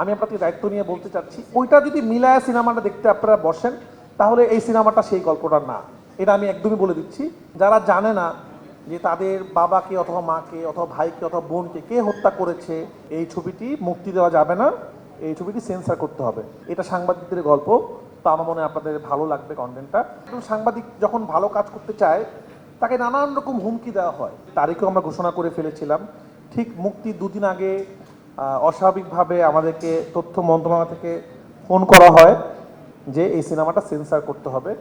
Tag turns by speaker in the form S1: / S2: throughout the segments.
S1: আমি আপনাকে দায়িত্ব নিয়ে বলতে চাচ্ছি, ওইটা যদি মিলায় সিনেমাটা দেখতে আপনারা বসেন, তাহলে এই সিনেমাটা সেই গল্পটা না। এটা আমি একদমই বলে দিচ্ছি। যারা জানে না যে তাদের বাবাকে অথবা মাকে অথবা ভাইকে অথবা বোনকে কে হত্যা করেছে, এই ছবিটি মুক্তি দেওয়া যাবে না। এই ছবিটি সেন্সার করতে হবে। এটা সাংবাদিকদের গল্প। তো আমার মনে হয় আপনাদের ভালো লাগবে কন্টেন্টটা। সাংবাদিক যখন ভালো কাজ করতে চায়, তাকে নানান রকম হুমকি দেওয়া হয়। তারিখও আমরা ঘোষণা করে ফেলেছিলাম। ঠিক মুক্তির দুদিন আগে অস্বাভাবিকভাবে আমাদেরকে তথ্য মন্ত্রণালয় থেকে ফোন করা হয় যে এই সিনেমাটা সেন্সার করতে হবে।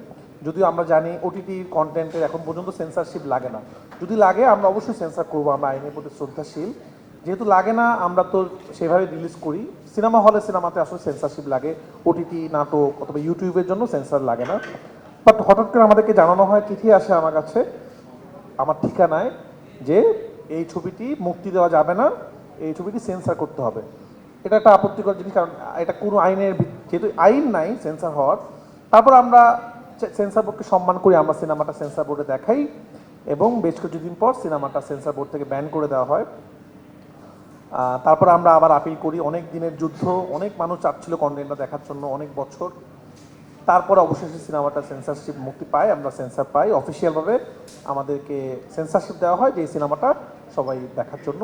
S1: যদিও আমরা জানি ওটিটির কন্টেন্টের এখন পর্যন্ত সেন্সারশিপ লাগে না। যদি লাগে, আমরা অবশ্যই সেন্সার করব, আমরা আইনের প্রতি শ্রদ্ধাশীল। যেহেতু লাগে না, আমরা তো সেভাবে রিলিজ করি। সিনেমা হলে সিনেমাতে আসলে সেন্সারশিপ লাগে। ওটিটি নাটক অথবা ইউটিউবের জন্য সেন্সার লাগে না। বাট হঠাৎ করে আমাদেরকে জানানো হয়, চিঠি আসে আমার কাছে, আমার ঠিকানায়, যে এই ছবিটি মুক্তি দেওয়া যাবে না। এই ছবিটি সেন্সার করতে হবে। এটা একটা আপত্তিকর জিনিস, কারণ এটা কোনো আইনের যেহেতু আইন নাই সেন্সার হওয়ার, তারপর আমরা সেন্সার বোর্ডকে সম্মান করি, আমরা সিনেমাটা সেন্সার বোর্ডে দেখাই এবং বেশ কিছুদিন পর সিনেমাটা সেন্সার বোর্ড থেকে ব্যান করে দেওয়া হয়। তারপর আমরা আবার আপিল করি, অনেক দিনের যুদ্ধ, অনেক মানুষ চাচ্ছিল কন্টেন্টটা দেখার জন্য, অনেক বছর। তারপর অবশেষে সিনেমাটা সেন্সারশিপ মুক্তি পায়, আমরা সেন্সার পাই। অফিসিয়ালভাবে আমাদেরকে সেন্সারশিপ দেওয়া হয় যে এই সিনেমাটা সবাই দেখার জন্য।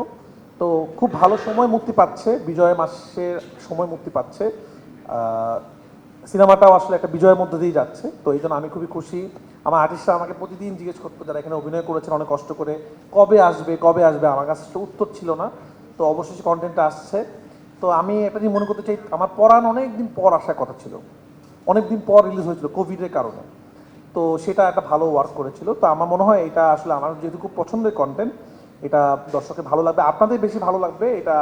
S1: তো খুব ভালো সময় মুক্তি পাচ্ছে, বিজয় মাসের সময় মুক্তি পাচ্ছে। সিনেমাটাও আসলে একটা বিজয়ের মধ্যে দিয়ে যাচ্ছে, তো এই জন্য আমি খুবই খুশি। আমার আর্টিস্টরা আমাকে প্রতিদিন জিজ্ঞেস করতো, যারা এখানে অভিনয় করেছেন অনেক কষ্ট করে, কবে আসবে কবে আসবে? আমার কাছে উত্তর ছিল না, তো অবশেষে কন্টেন্টটা আসছে। তো আমি একটা জিনিস মনে করতে চাই, আমার পড়ান অনেক দিন পর আসার কথা ছিল অনেক দিন পর রিলিজ হয়েছিল কোভিডের কারণে। তো সেটা একটা ভালো ওয়ার্ক করেছিল, তো আমার মনে হয় এটা আসলে আমার যেহেতু খুব পছন্দের কন্টেন্ট এটা দর্শকের ভালো লাগবে, আপনাদের বেশি ভালো লাগবে। এটা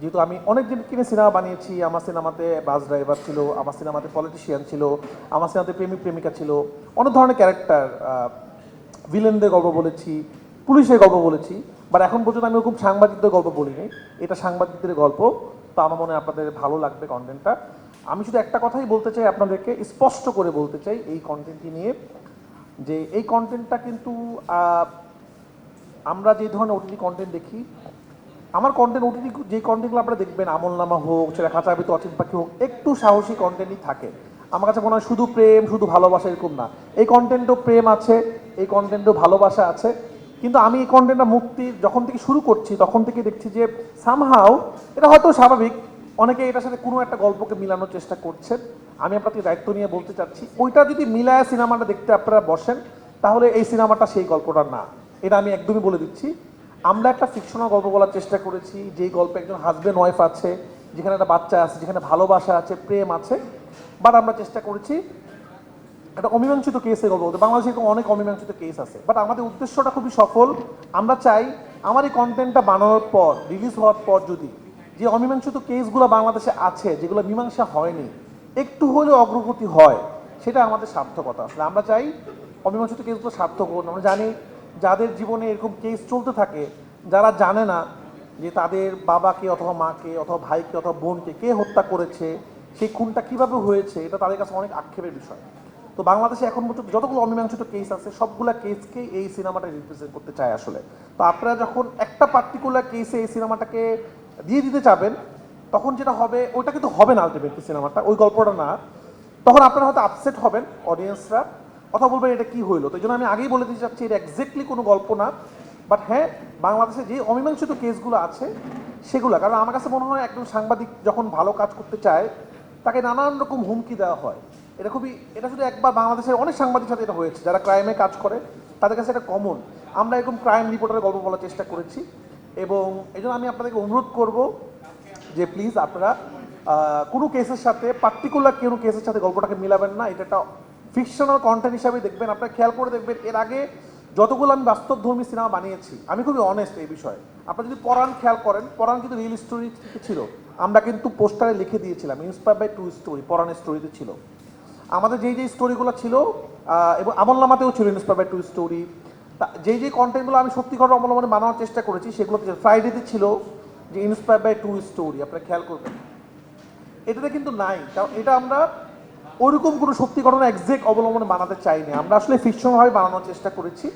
S1: যেহেতু আমি অনেক দিন কিনে সিনেমা বানিয়েছি, আমার সিনেমাতে বাস ড্রাইভার ছিল, আমার সিনেমাতে পলিটিশিয়ান ছিল, আমার সিনেমাতে প্রেমিক, প্রেমিকা ছিল। অনেক ধরনের ক্যারেক্টার ভিলেনদের গল্প বলেছি, পুলিশের গল্প বলেছি বাট এখন পর্যন্ত আমি ওরকম সাংবাদিকদের গল্প বলিনি। এটা সাংবাদিকদের গল্প, তো আমার মনে হয় আপনাদের ভালো লাগবে কন্টেন্টটা আমি শুধু একটা কথাই বলতে চাই, আপনাদেরকে স্পষ্ট করে বলতে চাই, এই কন্টেন্টটি নিয়ে, যে এই কন্টেন্টটা কিন্তু আমরা যে ধরনের ওটিটি কন্টেন্ট দেখি, আমার কন্টেন্ট ওটিটি যে কন্টেন্টগুলো আপনারা দেখবেন, আমলনামা হোক, সেটা খাঁচাবিত অচিন পাখি হোক, একটু সাহসী কন্টেন্টই থাকে। আমার কাছে মনে হয় শুধু প্রেম, শুধু ভালোবাসা এরকম না। এই কন্টেন্টও প্রেম আছে, এই কন্টেন্টও ভালোবাসা আছে, কিন্তু আমি এই কন্টেন্টটা মুক্তি যখন থেকে শুরু করছি, তখন থেকে দেখছি যে সামহাও এটা হয়তো স্বাভাবিক, অনেকে এটার সাথে কোনো একটা গল্পকে মিলানোর চেষ্টা করছেন আমি আপনাকে দায়িত্ব নিয়ে বলতে চাচ্ছি, ওইটা যদি মিলায় সিনেমাটা দেখতে আপনারা বসেন, তাহলে এই সিনেমাটা সেই গল্পটা না। এটা আমি একদমই বলে দিচ্ছি। আমরা একটা ফিকশনাল গল্প বলার চেষ্টা করেছি, যেই গল্পে একজন হাজব্যান্ড ওয়াইফ আছে, যেখানে একটা বাচ্চা আছে, যেখানে ভালোবাসা আছে, প্রেম আছে। বাট আমরা চেষ্টা করেছি একটা অমীমাংসিত কেসের গল্প বলতে। বাংলাদেশে এরকম অনেক অমীমাংসিত কেস আছে। বাট আমাদের উদ্দেশ্যটা খুবই সফল। আমরা চাই আমার এই কন্টেন্টটা বানানোর পর রিলিজ হওয়ার পর যদি যে অমীমাংসিত কেসগুলো বাংলাদেশে আছে, যেগুলো মীমাংসা হয়নি, একটু হলেও অগ্রগতি হয়, সেটা আমাদের সার্থকতা। আসলে আমরা চাই অমীমাংসিত কেসগুলো সার্থক আমরা জানি যাদের জীবনে এরকম কেস চলতে থাকে, যারা জানে না যে তাদের বাবাকে অথবা মাকে অথবা ভাইকে অথবা বোনকে কে হত্যা করেছে, সেই খুনটা কীভাবে হয়েছে, এটা তাদের কাছে অনেক আক্ষেপের বিষয়। তো বাংলাদেশে এখন পর্যন্ত যতগুলো অমীমাংসিত কেস আছে, সবগুলা কেসকে এই সিনেমাটা রিপ্রেজেন্ট করতে চায় আসলে। তো আপনারা যখন একটা পার্টিকুলার কেসে এই সিনেমাটাকে দিয়ে দিতে চাবেন তখন যেটা হবে ওইটা কিন্তু হবে না আলটিমেটলি সিনেমাটা, ওই গল্পটা না। তখন আপনারা হয়তো আপসেট হবেন অডিয়েন্সরা কথা বলবেন এটা কি হইল? তো জন্য আমি আগেই বলে দিতে চাচ্ছি, এটা এক্স্যাক্টলি কোনো গল্প না। বাট হ্যাঁ বাংলাদেশে যে অমীমাংসিত কেসগুলো আছে, সেগুলো, কারণ আমার কাছে মনে হয় একজন সাংবাদিক যখন ভালো কাজ করতে চায়, তাকে নানান রকম হুমকি দেওয়া হয়। এটা খুবই, এটা শুধু একবার বাংলাদেশের অনেক সাংবাদিক সাথে এটা হয়েছে, যারা ক্রাইমে কাজ করে, তাদের কাছে এটা কমন আমরা এরকম ক্রাইম রিপোর্টারের গল্প বলার চেষ্টা করেছি, এবং এই জন্য আমি আপনাদেরকে অনুরোধ করব যে প্লিজ আপনারা কোনো কেসের সাথে পার্টিকুলার কোনো কেসের সাথে গল্পটাকে মিলাবেন না, এটা একটা ফিকশনাল কন্টেন্ট হিসাবে দেখবেন, আপনারা খেয়াল করে দেখবেন, এর আগে যতগুলো আমি বাস্তবধর্মী সিনেমা বানিয়েছি, আমি খুবই অনেস্ট এই বিষয়ে। আপনারা যদি পরাণ খেয়াল করেন, পরাণ কিন্তু রিয়েল স্টোরি ছিল। আমরা কিন্তু পোস্টারে লিখে দিয়েছিলাম ইন্সপায়ার বাই টু স্টোরি পরাণের স্টোরিতে ছিল। আমাদের যেই যেই স্টোরিগুলো ছিল এবং আমলনামাতেও ছিল ইন্সপায়ার বাই টু স্টোরি যেই যেই কন্টেন্টগুলো আমি সত্যি ঘটনা অবলম্বনে বানানোর চেষ্টা করেছি, সেগুলোতে ফ্রাইডেতে ছিল যে ইন্সপায়ার বাই টু স্টোরি আপনারা খেয়াল করবেন। এটাতে কিন্তু নাই, কারণ এটা আমরা ওরকম কোনো শক্তি ঘটনা এক্সেক্ট অবলম্বনে বানাতে চাইনি। আমরা আসলে ফিকশনভাবে বানানোর চেষ্টা করেছি।